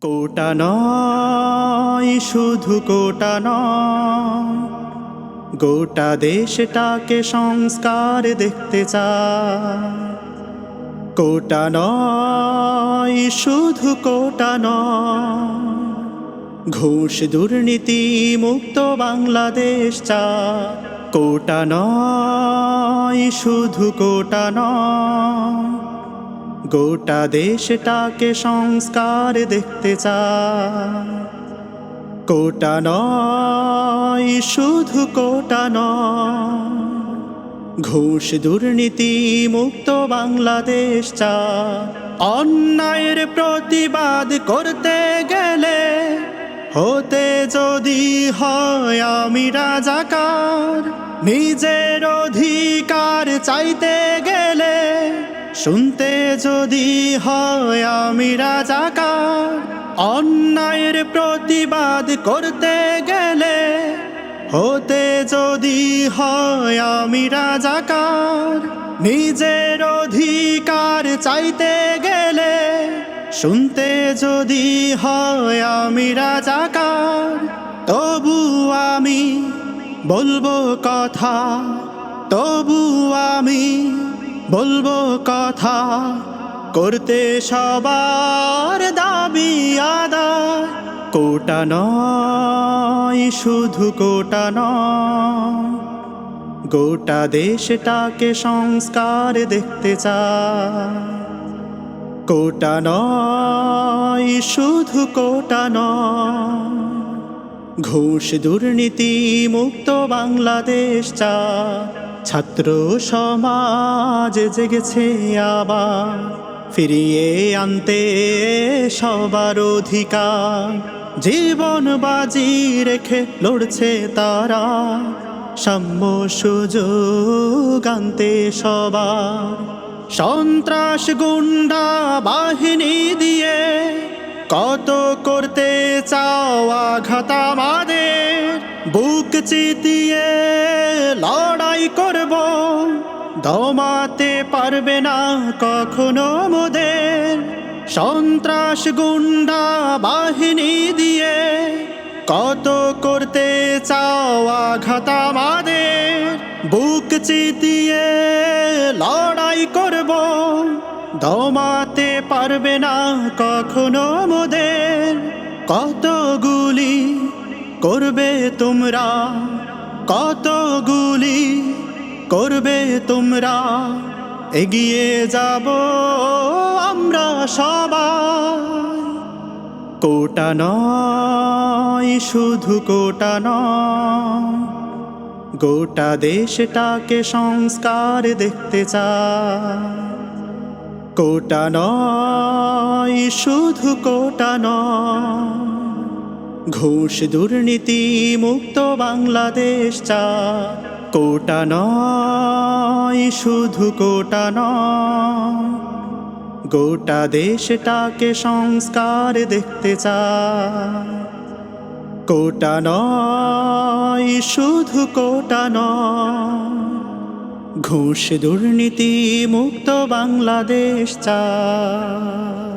কোটা নয়, শুধু কোটা নয়। গোটা দেশটাকে সংস্কার দেখতে চায়। কোটা নয়, শুধু কোটা নয়। ঘুষ দুর্নীতি মুক্ত বাংলাদেশ চায়। কোটা নয়, শুধু কোটা নয়। গোটা দেশটাকে সংস্কার দেখতে চায়। কোটা নয়, শুধু কোটা নয়। ঘুষ দুর্নীতি মুক্ত বাংলাদেশ চায়। অন্যায়ের প্রতিবাদ করতে গেলে হতে যদি হয় আমি রাজাকার। নিজের অধিকার চাইতে গেলে শুনতে যদি হয় আমি রাজাকার, অন্যায়ের প্রতিবাদ করতে গেলে হতে যদি হয় আমি রাজাকার, নিজের অধিকার চাইতে গেলে শুনতে যদি হয় আমি রাজাকার, তবু আমি বলব কথা, তবু আমি বলব কথা, করতে সবার দাবি আদায়। কোটা নয়, শুধু কোটা নয়। গোটা দেশটাকে সংস্কার দেখতে চায়। কোটা নয়, শুধু কোটা নয়। ঘুষ দুর্নীতি মুক্ত বাংলাদেশ চায়। ছাত্র সমাজ জেগেছে আবার। ফিরিয়ে আনতে সবার অধিকার। জীবন বাজি রেখে লড়ছে তারা। সাম্য সুযোগ আনতে সবার। সন্ত্রাস গুন্ডা বাহিনী দিয়ে কত করতে চাও আঘাত আমাদের? বুক চিতিয়ে লড়াই করব। দমাতে পারবে না কখনো মোদের। সন্ত্রাস গুন্ডা বাহিনী দিয়ে কত করতে চাও আঘাত আমাদের? বুক চিতিয়ে লড়াই করব। দমাতে পারবে না কখনো মোদের। কতগুলি করবে তোমরা? কত গুলি করবে তোমরা? এগিয়ে যাব আমরা সবাই। কোটা নয়, শুধু কোটা নয়। গোটা দেশটাকে সংস্কার দেখতে চায় কোটা নয়, শুধু কোটা নয়। ঘুষ দুর্নীতি মুক্ত বাংলাদেশ চা কোটা নয়, শুধু কোটা নয়। গোটা দেশটাকে সংস্কার দেখতে চায়। কোটা নয়, শুধু কোটা নয়। ঘুষ দুর্নীতি মুক্ত বাংলাদেশ চায়।